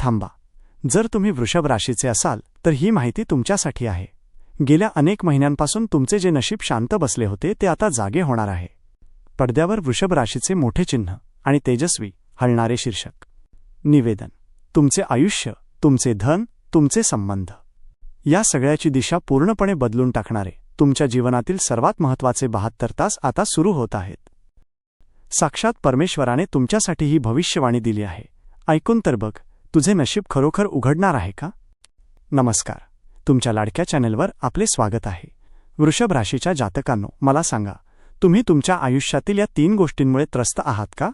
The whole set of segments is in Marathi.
थांबा. जर तुम्ही वृषभ राशीचे असाल तर ही माहिती तुमच्यासाठी आहे. गेल्या अनेक महिन्यांपासून तुमचे जे नशीब शांत बसले होते ते आता जागे होणार आहे. पडद्यावर वृषभ राशीचे मोठे चिन्ह आणि तेजस्वी हलणारे शीर्षक. निवेदन. तुमचे आयुष्य तुमचे धन तुमचे संबंध. या सगळ्याची दिशा पूर्णपणे बदलून टाकणारे तुमच्या जीवनातील सर्वात महत्त्वाचे बहात्तर तास आता सुरू होत आहेत. साक्षात परमेश्वराने तुमच्यासाठी ही भविष्यवाणी दिली आहे. ऐकून तर बघ. तुझे नशीब खरोखर उघडणार आहे का? नमस्कार. तुमच्या लाडक्या चॅनेलवर आपले स्वागत आहे. वृषभ राशीच्या जातकांनो मला सांगा तुम्ही तुमच्या आयुष्यातील या तीन गोष्टींमुळे त्रस्त आहात का?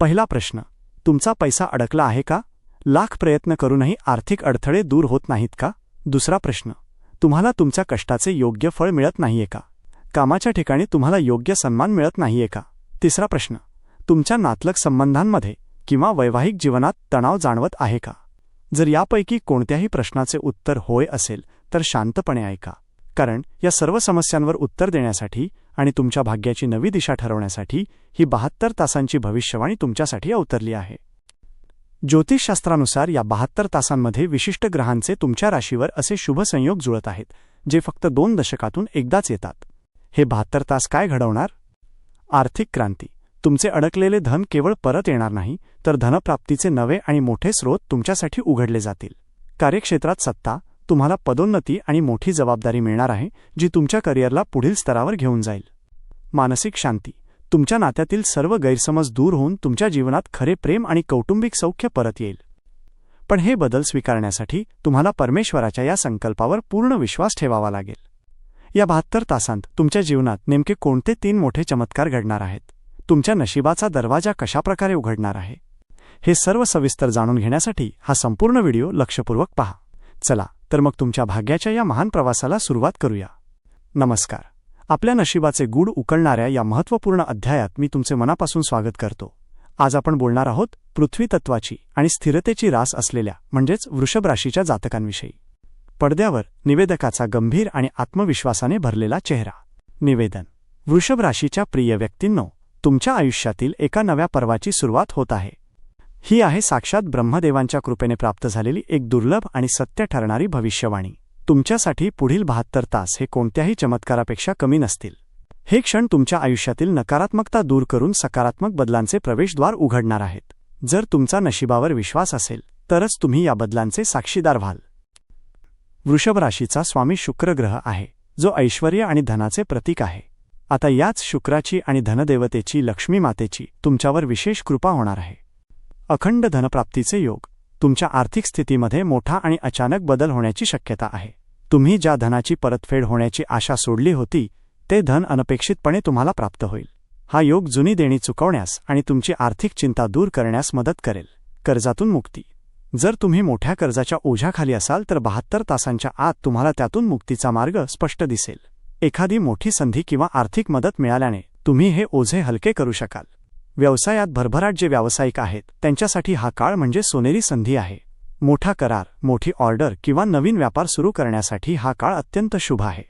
पहिला प्रश्न तुमचा पैसा अडकला आहे का? लाख प्रयत्न करूनही आर्थिक अडथळे दूर होत नाहीत का? दुसरा प्रश्न तुम्हाला तुमच्या कष्टाचे योग्य फळ मिळत नाहीये का? कामाच्या ठिकाणी तुम्हाला योग्य सन्मान मिळत नाहीये का? तिसरा प्रश्न तुमच्या नातलक संबंधांमध्ये किंवा वैवाहिक जीवनात तणाव जाणवत आहे का? जर यापैकी कोणत्याही प्रश्नाचे उत्तर होय असेल तर शांतपणे ऐका. कारण या सर्व समस्यांवर उत्तर देण्यासाठी आणि तुमच्या भाग्याची नवी दिशा ठरवण्यासाठी ही बहात्तर तासांची भविष्यवाणी तुमच्यासाठी अवतरली आहे. ज्योतिषशास्त्रानुसार या बहात्तर तासांमध्ये विशिष्ट ग्रहांचे तुमच्या राशीवर असे शुभ संयोग जुळत आहेत जे फक्त दोन दशकातून एकदाच येतात. हे बहात्तर तास काय घडवणार? आर्थिक क्रांती. तुमचे अडकलेले धन केवळ परत येणार नाही तर धनप्राप्तीचे नवे आणि मोठे स्रोत तुमच्यासाठी उघडले जातील. कार्यक्षेत्रात सत्ता तुम्हाला पदोन्नती आणि मोठी जबाबदारी मिळणार आहे जी तुमच्या करिअरला पुढील स्तरावर घेऊन जाईल. मानसिक शांती तुमच्या नात्यातील सर्व गैरसमज दूर होऊन तुमच्या जीवनात खरे प्रेम आणि कौटुंबिक सौख्य परत येईल. पण हे बदल स्वीकारण्यासाठी तुम्हाला परमेश्वराच्या या संकल्पावर पूर्ण विश्वास ठेवावा लागेल. या बहात्तर तासांत तुमच्या जीवनात नेमके कोणते तीन मोठे चमत्कार घडणार आहेत? तुमच्या नशिबाचा दरवाजा कशाप्रकारे उघडणार आहे? हे सर्व सविस्तर जाणून घेण्यासाठी हा संपूर्ण व्हिडिओ लक्षपूर्वक पहा. चला तर मग तुमच्या भाग्याच्या या महान प्रवासाला सुरुवात करूया. नमस्कार. आपल्या नशिबाचे गूढ उकळणाऱ्या या महत्त्वपूर्ण अध्यायात मी तुमचे मनापासून स्वागत करतो. आज आपण बोलणार आहोत पृथ्वी तत्वाची आणि स्थिरतेची रास असलेल्या म्हणजेच वृषभ राशीच्या जातकांविषयी. पडद्यावर निवेदकाचा गंभीर आणि आत्मविश्वासाने भरलेला चेहरा. निवेदन. वृषभ राशीच्या प्रिय व्यक्तींनो तुमच्या आयुष्यातील एका नव्या पर्वाची सुरुवात होत आहे. ही आहे साक्षात ब्रह्मदेवांच्या कृपेने प्राप्त झालेली एक दुर्लभ आणि सत्य ठरणारी भविष्यवाणी. तुमच्यासाठी पुढील बहात्तर तास हे कोणत्याही चमत्कारापेक्षा कमी नसतील. हे क्षण तुमच्या आयुष्यातील नकारात्मकता दूर करून सकारात्मक बदलांचे प्रवेशद्वार उघडणार आहेत. जर तुमचा नशिबावर विश्वास असेल तरच तुम्ही या बदलांचे साक्षीदार व्हाल. वृषभ राशीचा स्वामी शुक्र ग्रह आहे जो ऐश्वर्य आणि धनाचे प्रतीक आहे. आता याच शुक्राची आणि धनदेवतेची लक्ष्मी मातेची तुमच्यावर विशेष कृपा होणार आहे. अखंड धनप्राप्तीचे योग तुमच्या आर्थिक स्थितीमध्ये मोठा आणि अचानक बदल होण्याची शक्यता आहे. तुम्ही ज्या धनाची परतफेड होण्याची आशा सोडली होती ते धन अनपेक्षितपणे तुम्हाला प्राप्त होईल. हा योग जुनी देणी चुकवण्यास आणि तुमची आर्थिक चिंता दूर करण्यास मदत करेल. कर्जातून मुक्ती. जर तुम्ही मोठ्या कर्जाच्या ओझ्याखाली असाल तर बहात्तर तासांच्या आत तुम्हाला त्यातून मुक्तीचा मार्ग स्पष्ट दिसेल. एखादी मोठी संधी किंवा आर्थिक मदत मिळाल्याने तुम्ही हे ओझे हलके करू शकाल. व्यवसायात भरभराट जे व्यावसायिक आहेत त्यांच्यासाठी हा काळ म्हणजे सोनेरी संधी आहे. मोठा करार मोठी ऑर्डर किंवा नवीन व्यापार सुरू करण्यासाठी हा काळ अत्यंत शुभ आहे.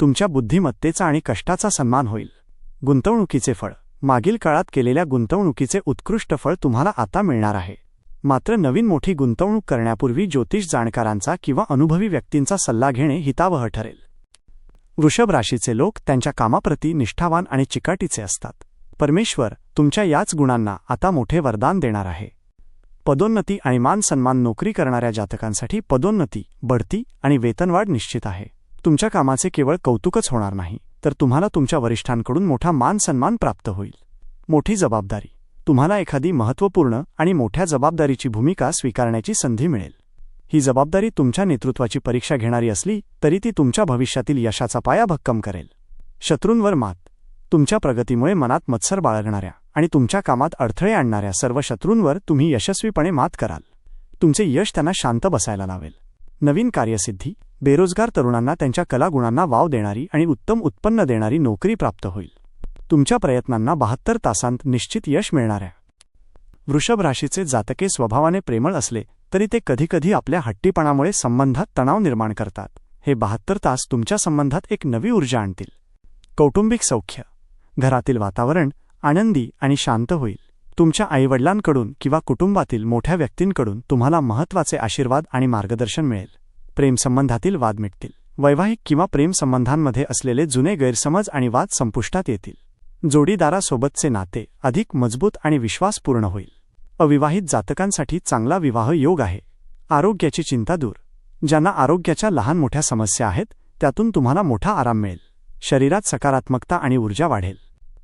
तुमच्या बुद्धिमत्तेचा आणि कष्टाचा सन्मान होईल. गुंतवणुकीचे फळ. मागील काळात केलेल्या गुंतवणुकीचे उत्कृष्ट फळ तुम्हाला आता मिळणार आहे. मात्र नवीन मोठी गुंतवणूक करण्यापूर्वी ज्योतिष जाणकारांचा किंवा अनुभवी व्यक्तींचा सल्ला घेणे हितावह ठरेल. वृषभ राशीचे लोक त्यांच्या कामाप्रती निष्ठावान आणि चिकाटीचे असतात. परमेश्वर तुमच्या याच गुणांना आता मोठे वरदान देणार आहे. पदोन्नती आणि मान सन्मान नोकरी करणाऱ्या जातकांसाठी पदोन्नती बढती आणि वेतनवाढ निश्चित आहे. तुमच्या कामाचे केवळ कौतुकच होणार नाही तर तुम्हाला तुमच्या वरिष्ठांकडून मोठा मान सन्मान प्राप्त होईल. मोठी जबाबदारी. तुम्हाला एखादी महत्त्वपूर्ण आणि मोठ्या जबाबदारीची भूमिका स्वीकारण्याची संधी मिळेल. ही जबाबदारी तुमच्या नेतृत्वाची परीक्षा घेणारी असली तरी ती तुमच्या भविष्यातील यशाचा पाया भक्कम करेल. शत्रूंवर मात. तुमच्या प्रगतीमुळे मनात मत्सर बाळगणाऱ्या आणि तुमच्या कामात अडथळे आणणाऱ्या सर्व शत्रूंवर तुम्ही यशस्वीपणे मात कराल. तुमचे यश त्यांना शांत बसायला लावेल. नवीन कार्यसिद्धी बेरोजगार तरुणांना त्यांच्या कलागुणांना वाव देणारी आणि उत्तम उत्पन्न देणारी नोकरी प्राप्त होईल. तुमच्या प्रयत्नांना बहात्तर तासांत निश्चित यश मिळणाऱ्या वृषभ राशीचे जातके स्वभावाने प्रेमळ असले तरी ते कधीकधी आपल्या हट्टीपणामुळे संबंधात तणाव निर्माण करतात. हे बहात्तर तास तुमच्या संबंधात एक नवी ऊर्जा आणतील. कौटुंबिक सौख्य. घरातील वातावरण आनंदी आणि शांत होईल. तुमच्या आईवडिलांकडून किंवा कुटुंबातील मोठ्या व्यक्तींकडून तुम्हाला महत्त्वाचे आशीर्वाद आणि मार्गदर्शन मिळेल. प्रेमसंबंधातील वाद मिटतील. वैवाहिक किंवा प्रेमसंबंधांमध्ये असलेले जुने गैरसमज आणि वाद संपुष्टात येतील. जोडीदारासोबतचे नाते अधिक मजबूत आणि विश्वासपूर्ण होईल. अविवाहित जातकांसाठी चांगला विवाह योग आहे. आरोग्याची चिंता दूर. ज्यांना आरोग्याच्या लहान मोठ्या समस्या आहेत त्यातून तुम्हाला मोठा आराम मिळेल. शरीरात सकारात्मकता आणि ऊर्जा वाढेल.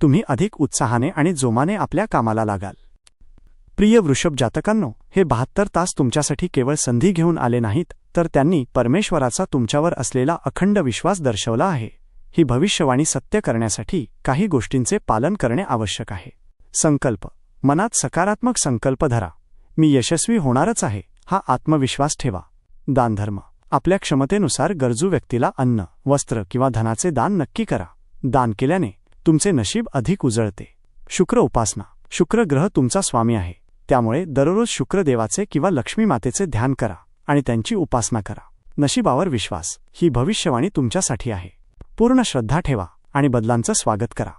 तुम्ही अधिक उत्साहाने आणि जोमाने आपल्या कामाला लागाल. प्रिय वृषभ जातकांनो हे बहात्तर तास तुमच्यासाठी केवळ संधी घेऊन आले नाहीत तर त्यांनी परमेश्वराचा तुमच्यावर असलेला अखंड विश्वास दर्शवला आहे. ही भविष्यवाणी सत्य करण्यासाठी काही गोष्टींचे पालन करणे आवश्यक आहे. संकल्प मनात सकारात्मक संकल्प धरा. मी यशस्वी होणारच आहे हा आत्मविश्वास ठेवा. दानधर्म. आपल्या क्षमतेनुसार गरजू व्यक्तीला अन्न वस्त्र किंवा धनाचे दान नक्की करा. दान केल्याने तुमचे नशीब अधिक उजळते. शुक्र उपासना. शुक्र ग्रह तुमचा स्वामी आहे. त्यामुळे दररोज शुक्रदेवाचे किंवा लक्ष्मी मातेचे ध्यान करा आणि त्यांची उपासना करा. नशिबावर विश्वास. ही भविष्यवाणी तुमच्यासाठी आहे. पूर्ण श्रद्धा ठेवा आणि बदलांचं स्वागत करा.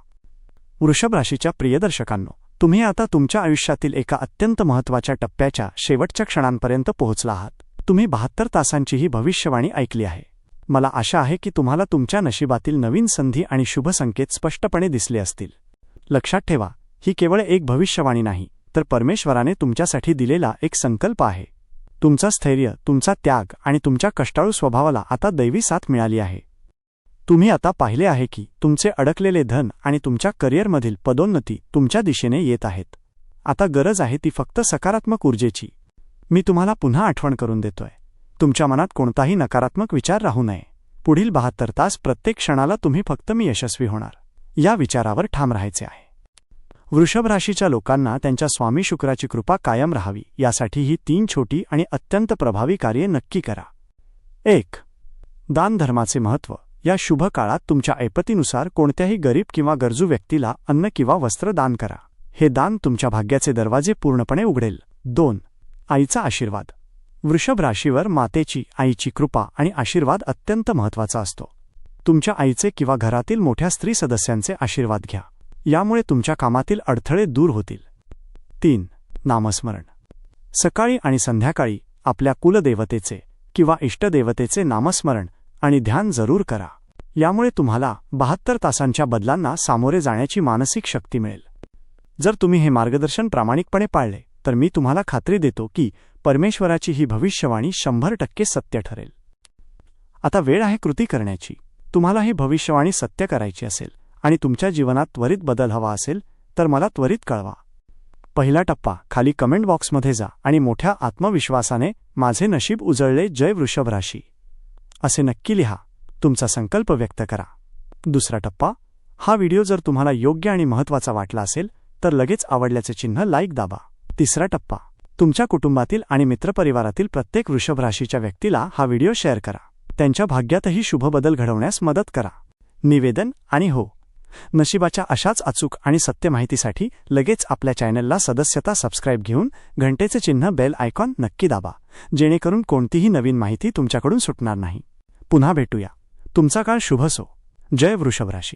वृषभ राशीच्या प्रियदर्शकांनो तुम्ही आता तुमच्या आयुष्यातील एका अत्यंत महत्त्वाच्या टप्प्याच्या शेवटच्या क्षणांपर्यंत पोहोचला आहात. तुम्ही बहात्तर तासांची ही भविष्यवाणी ऐकली आहे. मला आशा आहे की तुम्हाला तुमच्या नशिबातील नवीन संधी आणि शुभ संकेत स्पष्टपणे दिसले असतील. लक्षात ठेवा ही केवळ एक भविष्यवाणी नाही तर परमेश्वराने तुमच्यासाठी दिलेला एक संकल्प आहे. तुमचा स्थैर्य तुमचा त्याग आणि तुमच्या कष्टाळू स्वभावाला आता दैवी साथ मिळाली आहे. तुम्ही आता पाहिले आहे की तुमचे अडकलेले धन आणि तुमच्या करिअरमधील पदोन्नती तुमच्या दिशेने येत आहेत. आता गरज आहे ती फक्त सकारात्मक ऊर्जेची. मी तुम्हाला पुन्हा आठवण करून देतोय. तुमच्या मनात कोणताही नकारात्मक विचार राहू नये. पुढील बहात्तर तास प्रत्येक क्षणाला तुम्ही फक्त मी यशस्वी होणार. या विचारावर ठाम राहायचे आहे. वृषभ राशीच्या लोकांना त्यांच्या स्वामी शुक्राची कृपा कायम राहावी यासाठी ही तीन छोटी आणि अत्यंत प्रभावी कार्ये नक्की करा. एक. दानधर्माचे महत्त्व या शुभ काळात तुमच्या ऐपतीनुसार कोणत्याही गरीब किंवा गरजू व्यक्तीला अन्न किंवा वस्त्र दान करा. हे दान तुमच्या भाग्याचे दरवाजे पूर्णपणे उघडेल. दोन आईचा आशीर्वाद. वृषभ राशीवर मातेची आईची कृपा आणि आशीर्वाद अत्यंत महत्त्वाचा असतो. तुमच्या आईचे किंवा घरातील मोठ्या स्त्री सदस्यांचे आशीर्वाद घ्या. यामुळे तुमच्या कामातील अडथळे दूर होतील. तीन नामस्मरण. सकाळी आणि संध्याकाळी आपल्या कुलदेवतेचे किंवा इष्टदेवतेचे नामस्मरण आणि ध्यान जरूर करा. यामुळे तुम्हाला बहात्तर तासांच्या बदलांना सामोरे जाण्याची मानसिक शक्ती मिळेल. जर तुम्ही हे मार्गदर्शन प्रामाणिकपणे पाळले तर मी तुम्हाला खात्री देतो की परमेश्वराची ही भविष्यवाणी शंभर टक्के सत्य ठरेल. आता वेळ आहे कृती करण्याची. तुम्हाला ही भविष्यवाणी सत्य करायची असेल आणि तुमच्या जीवनात त्वरित बदल हवा असेल तर मला त्वरित कळवा. पहिला टप्पा खाली कमेंट बॉक्समध्ये जा आणि मोठ्या आत्मविश्वासाने माझे नशीब उजळले. जय वृषभ राशी. असे नक्की लिहा. तुमचा संकल्प व्यक्त करा. दुसरा टप्पा हा व्हिडिओ जर तुम्हाला योग्य आणि महत्त्वाचा वाटला असेल तर लगेच आवडल्याचे चिन्ह लाईक दाबा. तिसरा टप्पा तुमच्या कुटुंबातील आणि मित्रपरिवारातील प्रत्येक वृषभ राशीच्या व्यक्तीला हा व्हिडिओ शेअर करा. त्यांच्या भाग्यातही शुभ बदल घडवण्यास मदत करा. निवेदन आणि हो. नशिबाच्या अशाच अचूक आणि सत्य माहितीसाठी लगेच आपल्या चॅनलला सदस्यता सबस्क्राईब घेऊन घंटेचे चिन्ह बेल आयकॉन नक्की दाबा. जेणेकरून कोणतीही नवीन माहिती तुमच्याकडून सुटणार नाही. पुन्हा भेटूया. तुमचा काळ शुभ सो जय वृषभराशी